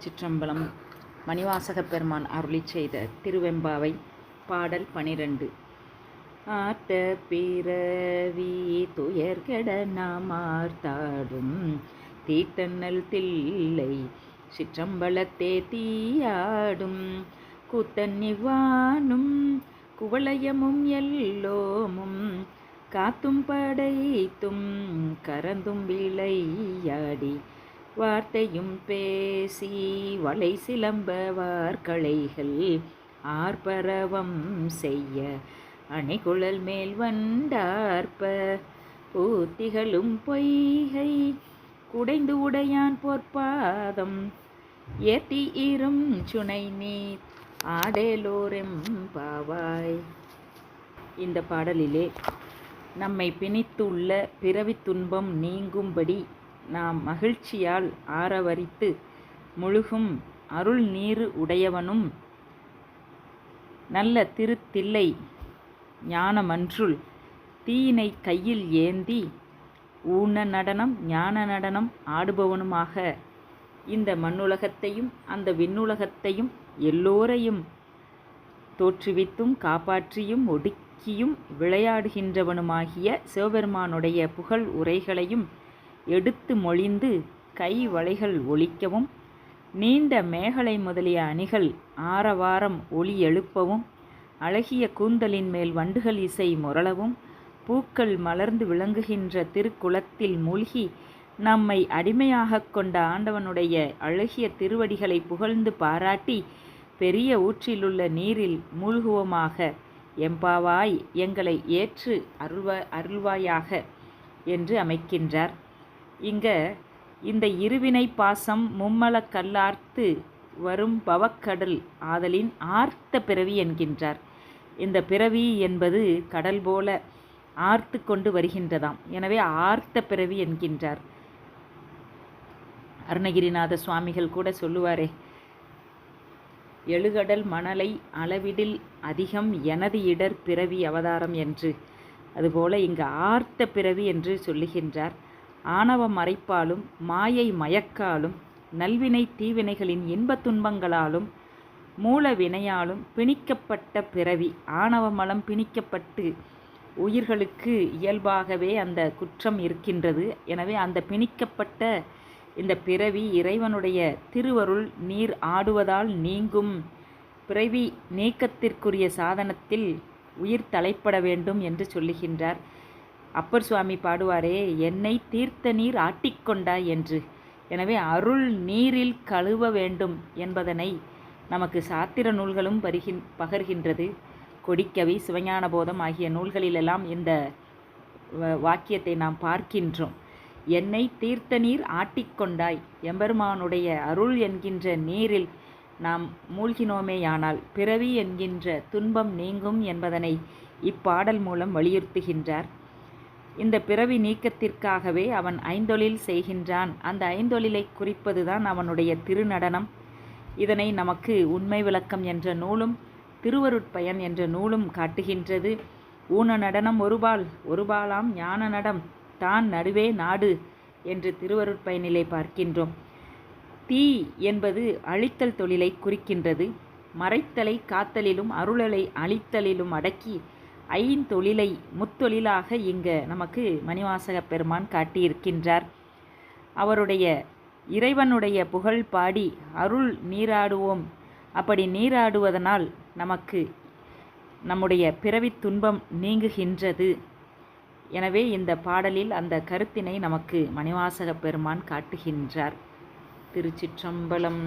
திருச்சிற்றம்பலம் மணிவாசக பெருமான் அருளிச் செய்த திருவெம்பாவை பாடல் பனிரெண்டு. ஆட்ட பிறவி துயர்கெட நாமார்த்தாடும் தீட்டன்னல் தில்லை சிற்றம்பலத்தே தீயாடும் கூத்தன்னிவானும் குவளையமும் எல்லோமும் காத்தும் படைத்தும் கரந்தும் விளையாடி வார்த்தையும் பேசி வலை சிலம்ப வார்களைகள் ஆர்ப்பரவம் செய்ய. அணைகுழல் மேல் வண்டார்ப்ப பூத்திகளும் பொய்கை குடைந்து உடையான் பொற்பாதம் ஏத்தி இரும் சுனை நீர் ஆடேலோரெம் பாவாய். இந்த பாடலிலே நம்மை பிணித்துள்ள பிறவி துன்பம் நீங்கும்படி நாம் மகிழ்ச்சியால் ஆரவரித்து முழுகும் அருள் நீரு உடையவனும் நல்ல திருத்தில்லை ஞானமன்றுள் தீயினை கையில் ஏந்தி ஊன நடனம் ஞான நடனம் ஆடுபவனுமாக. இந்த மண்ணுலகத்தையும் அந்த விண்ணுலகத்தையும் எல்லோரையும் தோற்றுவித்தும் காப்பாற்றியும் ஒடுக்கியும் விளையாடுகின்றவனுமாகிய சிவபெருமானுடைய புகழ் உரைகளையும் எடுத்து மொழிந்து கை வளைகள் ஒழிக்கவும் நீண்ட மேகலை முதலிய அணிகள் ஆரவாரம் ஒளி எழுப்பவும் அழகிய கூந்தலின் மேல் வண்டுகள் இசை முரளவும் பூக்கள் மலர்ந்து விளங்குகின்ற திருக்குளத்தில் மூழ்கி நம்மை அடிமையாகக் கொண்ட ஆண்டவனுடைய அழகிய திருவடிகளை புகழ்ந்து பாராட்டி பெரிய ஊற்றிலுள்ள நீரில் மூழ்குவோமாக எம்பாவாய் எங்களை ஏற்று அருள்வா அருள்வாயாக என்று அமைக்கின்றார். இங்க இந்த இருவினை பாசம் மும்மலக் கல்லார்த்து வரும் பவக்கடல் ஆதலின் ஆர்த்த பிறவி என்கின்றார். இந்த பிறவி என்பது கடல் போல ஆர்த்து கொண்டு வருகின்றதாம். எனவே ஆர்த்த பிறவி என்கின்றார். அருணகிரிநாத சுவாமிகள் கூட சொல்லுவாரே எழுகடல் மணலை அளவிடில் அதிகம் எனது இடர் பிறவி அவதாரம் என்று. அதுபோல இங்கு ஆர்த்த பிறவி என்று சொல்லுகின்றார். ஆணவ மறைப்பாலும் மாயை மயக்காலும் நல்வினை தீவினைகளின் இன்பத் துன்பங்களாலும் மூல வினையாலும் பிணிக்கப்பட்ட பிறவி ஆணவ மலம் பிணிக்கப்பட்டு உயிர்களுக்கு இயல்பாகவே அந்த குற்றம் இருக்கின்றது. எனவே அந்த பிணிக்கப்பட்ட இந்த பிறவி இறைவனுடைய திருவருள் நீர் ஆடுவதால் நீங்கும். பிறவி நீக்கத்திற்குரிய சாதனத்தில் உயிர் தலைப்பட வேண்டும் என்று சொல்லுகின்றார். அப்பர் சுவாமி பாடுவாரே என்னை தீர்த்த நீர் ஆட்டிக்கொண்டாய் என்று. எனவே அருள் நீரில் கழுவ வேண்டும் என்பதனை நமக்கு சாத்திர நூல்களும் பருகின் பகர்கின்றது. கொடிக்கவி சிவஞான போதம் ஆகிய நூல்களிலெல்லாம் இந்த வாக்கியத்தை நாம் பார்க்கின்றோம். என்னை தீர்த்த நீர் ஆட்டிக்கொண்டாய் எம்பெருமானுடைய அருள் என்கின்ற நீரில் நாம் மூழ்கினோமேயானால் பிறவி என்கின்ற துன்பம் நீங்கும் என்பதனை இப்பாடல் மூலம் வலியுறுத்துகின்றார். இந்த பிறவி நீக்கத்திற்காகவே அவன் ஐந்தொழில் செய்கின்றான். அந்த ஐந்தொழிலை குறிப்பதுதான் அவனுடைய திருநடனம். இதனை நமக்கு உண்மை விளக்கம் என்ற நூலும் திருவருட்பயன் என்ற நூலும் காட்டுகின்றது. ஊன நடனம் ஒருபால் ஒருபாலாம் ஞான நடம் தான் நடுவே நாடு என்று திருவருட்பயனிலே பார்க்கின்றோம். தீ என்பது அழித்தல் தொழிலை குறிக்கின்றது. மறைத்தலை காத்தலிலும் அருளலை அழித்தலிலும் அடக்கி ஐந்தொழிலை முத்தொழிலாக இங்கு நமக்கு மணிவாசக பெருமான் காட்டியிருக்கின்றார். அவருடைய இறைவனுடைய புகழ் பாடி அருள் நீராடுவோம். அப்படி நீராடுவதனால் நமக்கு நம்முடைய பிறவித் துன்பம் நீங்குகின்றது. எனவே இந்த பாடலில் அந்த கருத்தினை நமக்கு மணிவாசக பெருமான் காட்டுகின்றார். திருச்சிற்றம்பலம்.